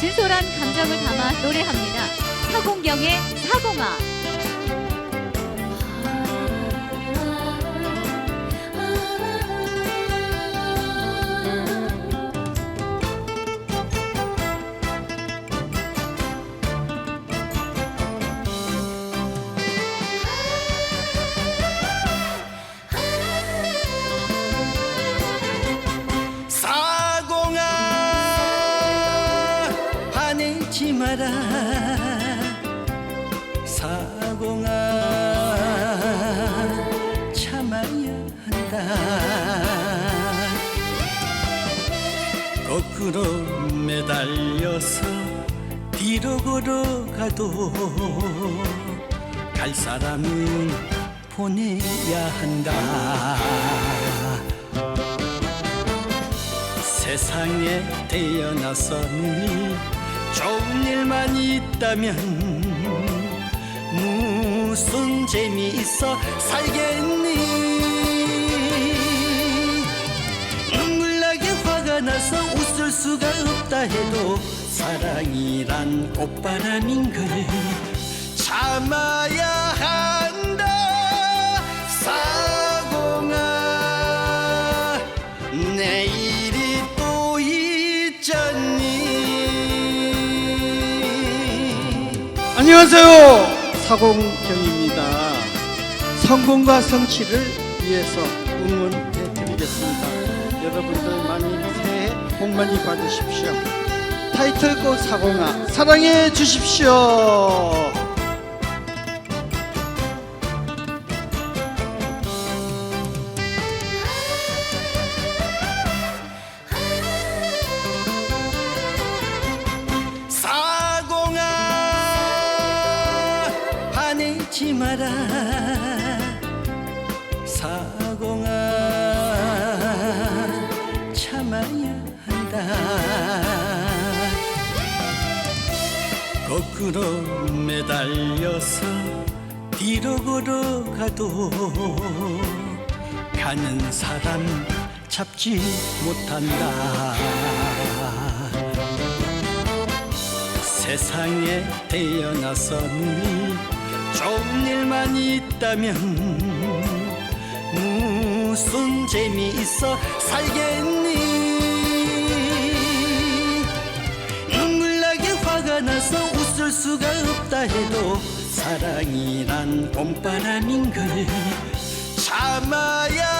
진솔한 감정을 담아 노래합니다. 사공경의 사공아. 마라 사공아 참아야 한다. 거꾸로 매달려서 뒤로 걸어가도 갈 사람은 보내야 한다. 세상에 태어나서는 좋은 일만 있다면 무슨 재미있어 살겠니? 눈물 나게 화가 나서 웃을 수가 없다 해도 사랑이란 꽃바람인 걸 참아야 안녕하세요. 사공경입니다. 성공과 성취를 위해서 응원해 드리겠습니다. 여러분들 많이 새해 복 많이 받으십시오. 타이틀곡 사공아 사랑해 주십시오. 마라 사공아 참아야 한다. 거꾸로 매달려서 뒤로 걸어가도 가는 사람 잡지 못한다. 세상에 태어나서는 좋은 일만 있다면 무슨 재미있어 살겠니? 눈물 나게 화가 나서 웃을 수가 없다 해도 사랑이란 봄바람인 걸 참아야